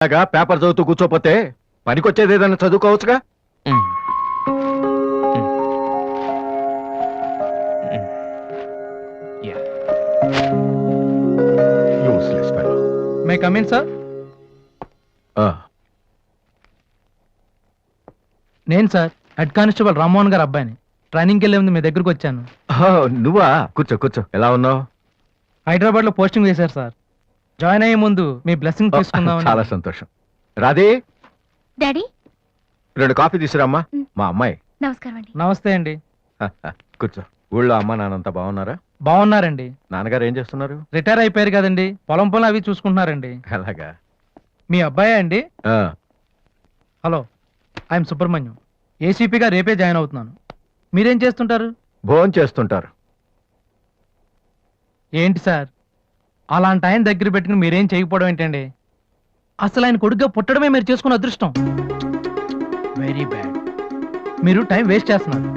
అలాగా పేపర్ చదువుతూ కూర్చోపోతే పనికొచ్చేది ఏదైనా చదువుకోవచ్చుగా? Useless fellow may come in sir నేను sir head constable Rammohan garu అబ్బాయిని. ట్రైనింగ్కి వెళ్ళే ముందు మీ దగ్గరకు వచ్చాను. నువ్వా? కూర్చో కూర్చో. ఎలా ఉన్నావు? హైదరాబాద్లో పోస్టింగ్ వేశారు సార్ జాయిన్ అయ్యే ముందు మీ బ్లెస్సింగ్ తీసుకుందాం చాలా సంతోషం. రాధే? డాడీ? రెండు కాఫీ తీసుకురామ్మా. మా అమ్మాయి. నమస్కారం అండి. నమస్తే అండి. కూర్చో. ఊళ్ళో అమ్మ నాన్నంతా బాగున్నారా? బాగున్నారండి. నాన్నగారు ఏం చేస్తున్నారు? రిటైర్ అయిపోయారు కదండి. పొలం పొలం అవి చూసుకుంటున్నారండి. అలాగా? మీ అబ్బాయే అండి? Hello I'm Subrahmanyam. ఏసీపీగా రేపే జాయిన్ అవుతున్నాను. మీరేం చేస్తుంటారు? భోజనం చేస్తుంటారు. ఏంటి సార్? అలాంటి ఆయన దగ్గర పెట్టుకుని మీరేం చేయకపోవడం ఏంటండి? అసలు ఆయన కొడుగ్గా పుట్టడమే మీరు చేసుకున్న అదృష్టం. వెరీ బ్యాడ్ మీరు టైం వేస్ట్ చేస్తున్నారు.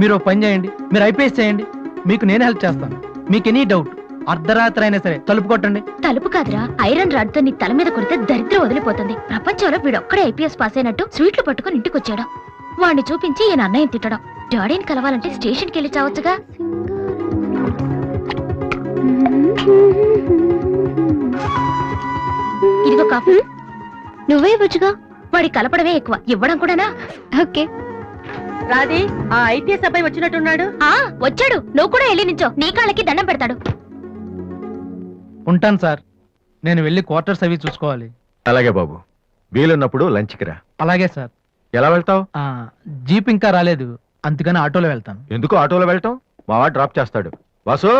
మీరు ఒక పని చేయండి మీరు ఐపీఎస్ చేయండి మీకు నేను హెల్ప్ చేస్తాను. మీకు ఎనీ డౌట్ అర్ధరాత్రి అయినా సరే తలుపు కొట్టండి. తలుపు కాదురా ఐరన్ రాడ్తో నీ తల మీద కొడితే దరిద్రం వదిలిపోతుంది. ప్రపంచంలో వీడొక్కడే ఐపీఎస్ పాస్ అయినట్టు స్వీట్లు పట్టుకుని ఇంటికి వచ్చాడు వాడిని చూపించి ఈయన అన్నయ్య తిట్టడం. డాడీని కలవాలంటే స్టేషన్కి వెళ్ళి చావచ్చుగా ఇదిగో కాఫీ. నువ్వే ఇవ్వచ్చుగా. వాడి కలపడమే ఎక్కువ. ఇవ్వడం కూడానా? ఓకే. రాధే ఆ ఐపీఎస్ అబ్బాయి వచ్చినట్టున్నాడు. ఆ వచ్చాడు. నువ్వు కూడా వెళ్ళి నించో. నీ కాళ్ళకి దండం పెడతాడు. ఉంటాను సార్. నేను వెళ్ళి క్వార్టర్స్ అవి చూసుకోవాలి. అలాగే బాబు. వీలున్నప్పుడు లంచ్కి రా. అలాగే సార్. ఎలా వెళ్తావు? ఆ, జీప్ ఇంకా రాలేదు. అందుకని ఆటోలో వెళ్తాను. ఎందుకు ఆటోలో వెళ్ళటం మావా డ్రాప్ చేస్తాడు. వాసు?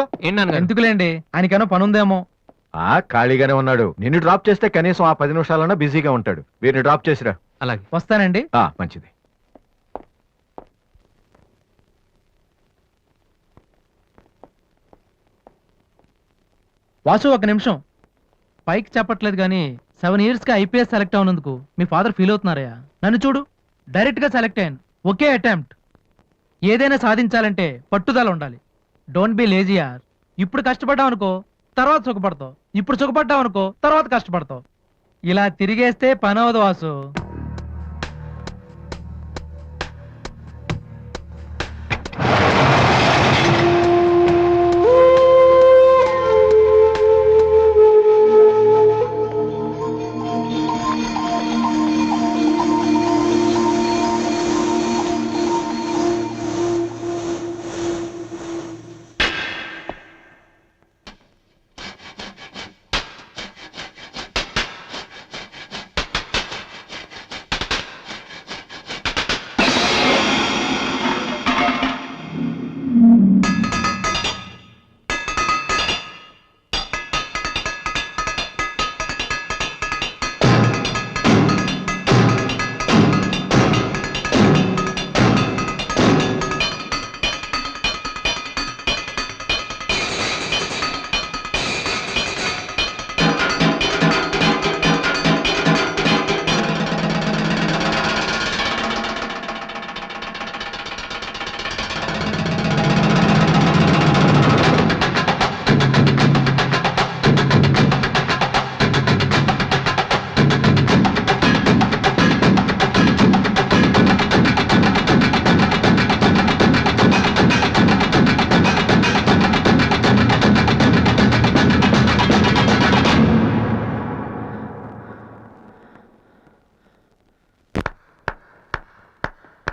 ఎందుకులేండి? ఆయనకైనా పని ఉందేమో ఆ ఖాళీగానే ఉన్నాడు. నిన్ను డ్రాప్ చేస్తే కనీసం ఆ పది నిమిషాలన్నా బిజీగా ఉంటాడు. వీరిని డ్రాప్ చేసిరా. అలాగే. వస్తానండి. ఆ మంచిది. వాసు ఒక నిమిషం. పైకి చెప్పట్లేదు కానీ సెవెన్ ఇయర్స్గా ఐపీఎస్ సెలెక్ట్ అవునందుకు మీ ఫాదర్ ఫీల్ అవుతున్నారయ్యా. నన్ను చూడు డైరెక్ట్గా సెలెక్ట్ అయ్యాను. ఒకే అటెంప్ట్. ఏదైనా సాధించాలంటే పట్టుదల ఉండాలి. డోంట్ బి లేజీ ఆర్ ఇప్పుడు కష్టపడ్డావు అనుకో తర్వాత సుఖపడతావు. ఇప్పుడు సుఖపడ్డావు అనుకో తర్వాత కష్టపడతావు. ఇలా తిరిగేస్తే పని అవదు వాసు.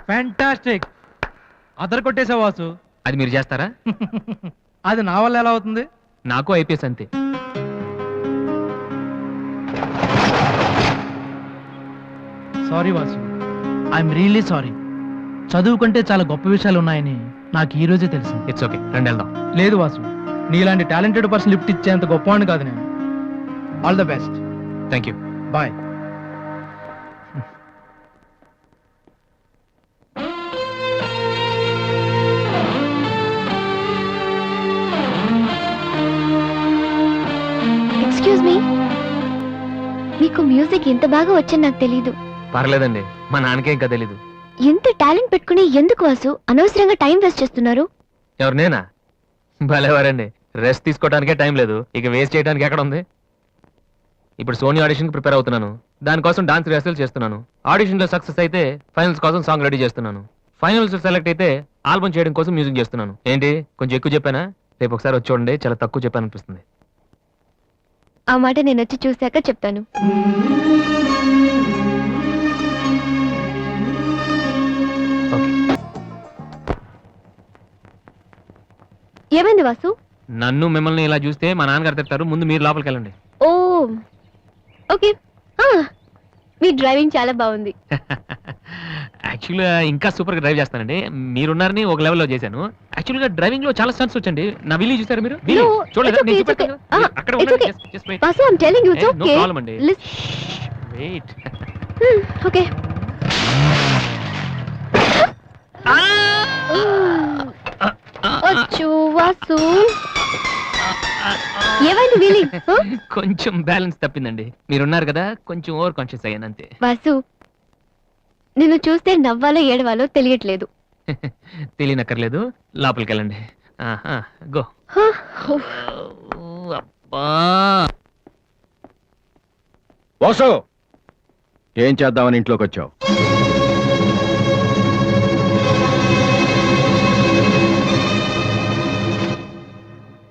ఫ్యాంటాస్టిక్ అదర్ కొట్టేసా వాసు. అది మీరు చేస్తారా? అది నా వల్ల ఎలా అవుతుంది? నాకు ఐపీఎస్ అంతే. Sorry Vasu. I'm really sorry చదువుకుంటే చాలా గొప్ప విషయాలు ఉన్నాయని నాకు ఈ రోజే తెలిసింది ఇట్స్ ఓకే రండి వెళ్దాం. లేదు వాసు. నీలాంటి టాలెంటెడ్ పర్సన్ లిఫ్ట్ ఇచ్చేంత గొప్పవాడిని కాదు నేను. All the best thank you bye మీకు మ్యూజిక్ ఇంత బాగా వచ్చని నాకు తెలీదు. పర్లేదండి మా నాన్నకే ఇంకా తెలీదు. ఎంత టాలెంట్ పెట్టుకుని ఎందుకు వాసు? అనవసరంగా టైం వేస్ట్ చేస్తున్నారు. ఎవరు నేనా? భలేవారండి రెస్ట్ తీసుకోవడానికే టైం లేదు ఇక వేస్ట్ చేయడానికి ఎక్కడ ఉంది? ఇప్పుడు సోనీ ఆడిషన్ ప్రిపేర్ అవుతున్నాను దానికోసం డాన్స్ రిహర్సల్ చేస్తున్నాను ఆడిషన్లో సక్సెస్ అయితే ఫైనల్స్ కోసం సాంగ్ రెడీ చేస్తున్నాను ఫైనల్స్ సెలెక్ట్ అయితే ఆల్బమ్ చేయడం కోసం మ్యూజిక్ చేస్తున్నాను. ఏంటి కొంచెం ఎక్కువ చెప్పానా? రేపు ఒకసారి వచ్చి చూడండి చాలా తక్కువ చెప్పాను అనిపిస్తుంది ఆ మాట నేను వచ్చి చూశాక చెప్తాను. ఏమైంది వాసు? నన్ను మిమ్మల్ని ఇలా చూస్తే మా నాన్నగారు తిడతారు. ముందు మీరు లోపలికి వెళ్ళండి. ఓ ఓకే. మీ డ్రైవింగ్ చాలా బాగుంది. యాక్చువల్గా ఇంకా సూపర్గా డ్రైవ్ చేస్తానండి. మీరున్నారని ఒక లెవెల్లో చేశాను. యాక్చువల్గా డ్రైవింగ్లో చాలా స్టన్స్ వచ్చండి. నా విల్లి చూసారు మీరు? No, చూడలేదా? it's okay, it's చూపెడతాను okay. కదా. Ah, అక్కడ it's okay. వచ్చు వాసు. ఏమైంది కొంచెం బ్యాలెన్స్ తప్పిందండి. మీరున్నారు కదా? కొంచెం ఓవర్ కాన్షియస్ అయ్యాను అంతే. వాసు నిన్ను చూస్తే నవ్వాలో ఏడవాలో తెలియట్లేదు. తెలియనక్కర్లేదు. లోపలికి వెళ్ళండి గో. వాసు ఏం చేద్దామని ఇంట్లోకి వచ్చావు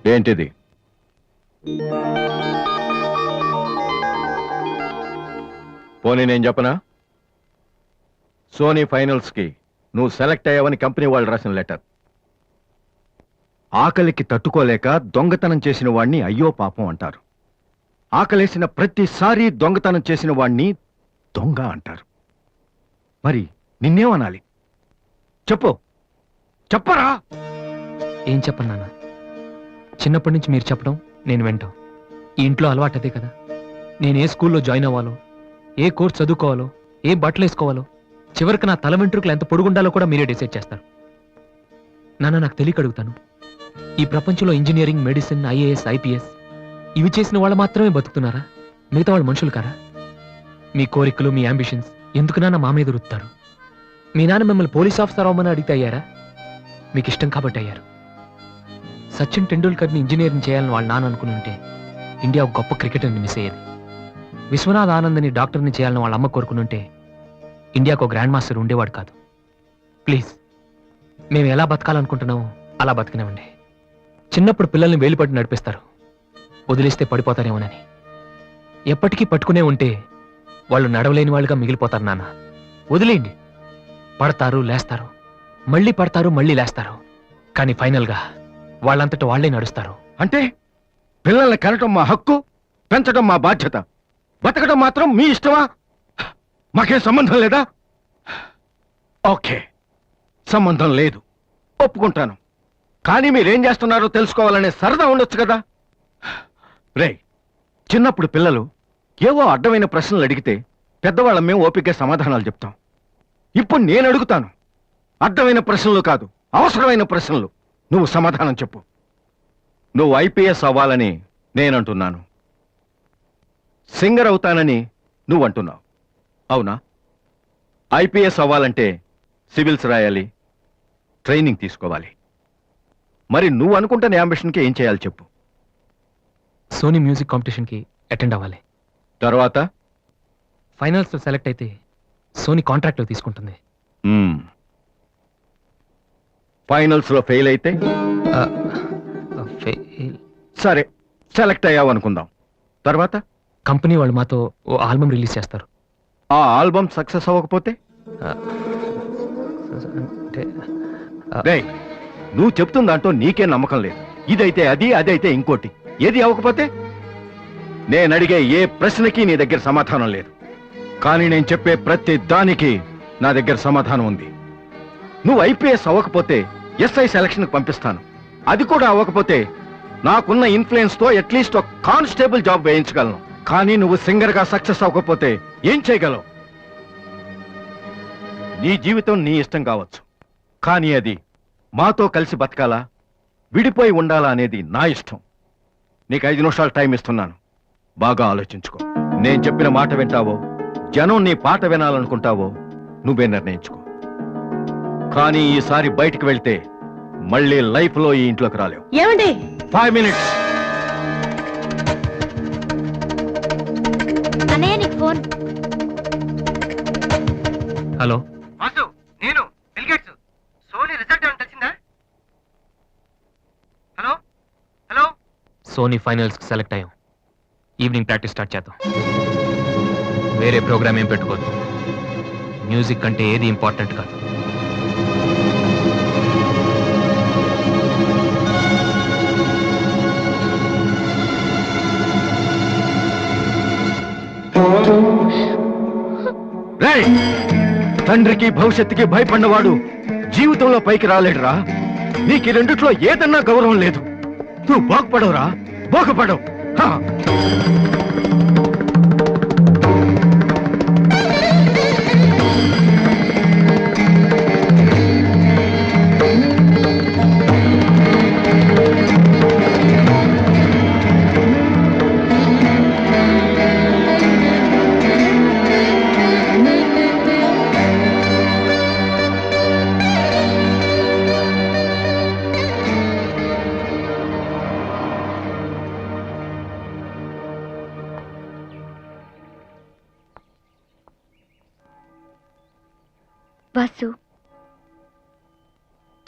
ఏంటిది? పోనీ నేను చెప్పనా? సోనీ ఫైనల్స్కి నువ్వు సెలెక్ట్ అయ్యావని కంపెనీ వాళ్ళు రాసిన లెటర్. ఆకలికి తట్టుకోలేక దొంగతనం చేసిన వాణ్ణి అయ్యో పాపం అంటారు. ఆకలేసిన ప్రతిసారి దొంగతనం చేసిన వాణ్ణి దొంగ అంటారు. మరి నిన్నేమనాలి? చెప్పు. చెప్పరా? ఏం చెప్పను నాన్న? చిన్నప్పటి నుంచి మీరు చెప్పడం నేను వింటాం. ఈ ఇంట్లో అలవాటు అదే కదా. నేను ఏ స్కూల్లో జాయిన్ అవ్వాలో ఏ కోర్స్ చదువుకోవాలో ఏ బట్టలు వేసుకోవాలో చివరికి నా తల వెంట్రుకలు ఎంత పొడుగుండాలో కూడా మీరే డిసైడ్ చేస్తారు. నాన్న నాకు తెలియక అడుగుతాను ఈ ప్రపంచంలో ఇంజనీరింగ్ మెడిసిన్ ఐఏఎస్ ఐపీఎస్ ఇవి చేసిన వాళ్ళు మాత్రమే బతుకుతున్నారా? మిగతా వాళ్ళు మనుషులు కారా? మీ కోరికలు మీ అంబిషన్స్ ఎందుకు నాన్న మా మీద రుత్తారు మీ నాన్న మిమ్మల్ని పోలీస్ ఆఫీసర్ అవ్వమని అడిగితే అయ్యారా? మీకు ఇష్టం కాబట్టి అయ్యారు. సచిన్ టెండూల్కర్ని ఇంజనీరింగ్ చేయాలని వాళ్ళ నాన్న అనుకుని ఉంటే ఇండియా గొప్ప క్రికెటర్ని మిస్ అయ్యేది. విశ్వనాథ్ ఆనంద్ని డాక్టర్ని చేయాలని వాళ్ళ అమ్మ కోరుకుని ఉంటే ఇండియాకు గ్రాండ్ మాస్టర్ ఉండేవాడు కాదు. ప్లీజ్ మేము ఎలా బతకాలనుకుంటున్నామో అలా బతికినామండి. చిన్నప్పుడు పిల్లల్ని వేలుపట్టి నడిపిస్తారు. వదిలేస్తే పడిపోతారేమోనని. ఎప్పటికీ పట్టుకునే ఉంటే వాళ్ళు నడవలేని వాళ్ళుగా మిగిలిపోతారు నాన్న. వదిలేయండి. పడతారు లేస్తారు. మళ్ళీ పడతారు మళ్ళీ లేస్తారు. కానీ ఫైనల్గా వాళ్ళంతట వాళ్ళే నడుస్తారు. అంటే పిల్లల్ని కనటం మా హక్కు పెంచడం మా బాధ్యత. బతకడం మాత్రం మీ ఇష్టమా? మాకేం సంబంధం లేదా? ఓకే. సంబంధం లేదు. ఒప్పుకుంటాను. కానీ మీరేం చేస్తున్నారో తెలుసుకోవాలనే సరదా ఉండొచ్చు కదా? రే చిన్నప్పుడు పిల్లలు ఏవో అడ్డమైన ప్రశ్నలు అడిగితే పెద్దవాళ్ళం మేము ఓపికగా సమాధానాలు చెప్తాం. ఇప్పుడు నేను అడుగుతాను. అడ్డమైన ప్రశ్నలు కాదు అవసరమైన ప్రశ్నలు. నువ్వు సమాధానం చెప్పు. నువ్వు ఐపీఎస్ అవ్వాలని నేనంటున్నాను. సింగర్ అవుతానని నువ్వు అంటున్నావు అవునా? ఐపీఎస్ అవ్వాలంటే సివిల్స్ రాయాలి ట్రైనింగ్ తీసుకోవాలి. మరి నువ్వు అనుకుంటున్న అంబిషన్కి ఏం చేయాలి చెప్పు. సోనీ మ్యూజిక్ కాంపిటీషన్కి అటెండ్ అవ్వాలి. తర్వాత? ఫైనల్స్లో సెలెక్ట్ అయితే సోనీ కాంట్రాక్ట్లో తీసుకుంటుంది. మ్మ్. ఫైనల్స్లో ఫెయిల్ అయితే. సరే సెలెక్ట్ అయ్యావు అనుకుందాం తర్వాత? కంపెనీ వాళ్ళు మాతో ఓ ఆల్బమ్ రిలీజ్ చేస్తారు. ఆ ఆల్బమ్ సక్సెస్ అవ్వకపోతే? అంటే నువ్వు చెప్తున్న దాంట్లో నీకే నమ్మకం లేదు. ఇదైతే అది అదైతే ఇంకోటి. ఏది అవ్వకపోతే? నేను అడిగే ఏ ప్రశ్నకి నీ దగ్గర సమాధానం లేదు. కానీ నేను చెప్పే ప్రతి దానికి నా దగ్గర సమాధానం ఉంది. నువ్వు ఐపీఎస్ అవ్వకపోతే ఎస్ఐ సెలక్షన్ పంపిస్తాను. అది కూడా అవ్వకపోతే నాకున్న ఇన్ఫ్లుయెన్స్తో అట్లీస్ట్ ఒక కానిస్టేబుల్ జాబ్ వేయించగలను. కానీ నువ్వు సింగర్గా సక్సెస్ అవ్వకపోతే ఏం చేయగలవు? నీ జీవితం నీ ఇష్టం కావచ్చు. కానీ అది మాతో కలిసి బతకాలా? విడిపోయి ఉండాలా అనేది నా ఇష్టం. నీకు ఐదు నిమిషాలు టైం ఇస్తున్నాను. బాగా ఆలోచించుకో. నేను చెప్పిన మాట వింటావో? జనం నీ పాట వినాలనుకుంటావో? నువ్వే నిర్ణయించుకో. కానీ ఈసారి బయటికి వెళ్తే మళ్ళీ లైఫ్లో ఈ ఇంట్లోకి రాలేవు. ఏమండి? Five minutes. హలో. వాసు నేను బిల్గేట్స్ సోనీ రిజల్ట్ ఏమైనా తెలిసిందా? హలో? హలో? సోనీ ఫైనల్స్కి సెలెక్ట్ అయ్యాం. ఈవినింగ్ ప్రాక్టీస్ స్టార్ట్ చేద్దాం. వేరే ప్రోగ్రామ్ ఏం పెట్టుకోవద్దు మ్యూజిక్ అంటే ఏది ఇంపార్టెంట్ కాదు. రేయ్! తండ్రికి భవిష్యత్తుకి భయపడినవాడు జీవితంలో పైకి రాలేడురా. నీకు రెండిట్లో ఏదన్నా గౌరవం లేదు. నువ్వు బాగుపడవురా. బాగుపడవు.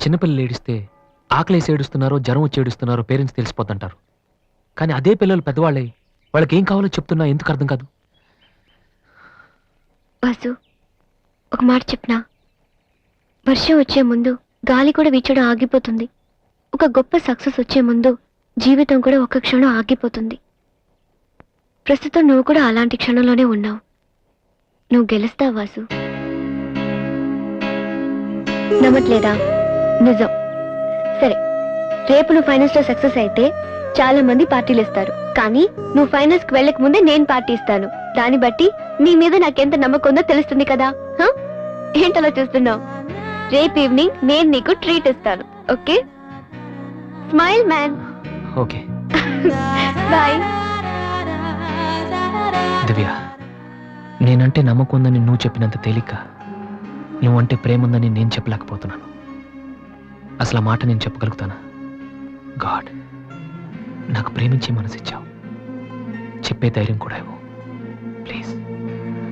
చిన్నపిల్లలు ఏడిస్తే ఆకలేసి ఏడుస్తున్నారో జ్వరం వచ్చి ఏడుస్తున్నారో పేరెంట్స్ తెలిసిపోతుంటారు. కానీ అదే పిల్లలు పెద్దవాళ్ళే వాళ్ళకి ఏం కావాలో చెప్తున్నా ఎందుకు అర్థం కాదు? వాసు ఒక మాట చెప్పనా? వర్షం వచ్చే ముందు గాలి కూడా వీచడం ఆగిపోతుంది. ఒక గొప్ప సక్సెస్ వచ్చే ముందు జీవితం కూడా ఒక క్షణం ఆగిపోతుంది. ప్రస్తుతం నువ్వు కూడా అలాంటి క్షణంలోనే ఉన్నావు. నువ్వు గెలుస్తావు వాసు నమ్మట్లేదా? నిజం. సరే రేపు నువ్వు ఫైనల్స్లో సక్సెస్ అయితే చాలా మంది పార్టీలు ఇస్తారు. కానీ నువ్వు ఫైనల్స్కి వెళ్ళక ముందే నేను పార్టీ ఇస్తాను. దాన్ని బట్టి నీ మీద నాకెంత నమ్మకం ఉందో తెలుస్తుంది కదా? ఏంటలా చూస్తున్నావు? రేపు ఈవినింగ్ నేను నీకు ట్రీట్ ఇస్తాను okay? Smile man okay. Bye Divya నేనంటే నమ్మకం ఉందని నువ్వు చెప్పినంత తేలిక నువ్వంటే ప్రేమ ఉందని నేను చెప్పలేకపోతున్నాను. అసలు ఆ మాట నేను చెప్పగలుగుతానా? గాడ్ నాకు ప్రేమించే మనసిచ్చావు చెప్పే ధైర్యం కూడా ఇవ్వు. ప్లీజ్.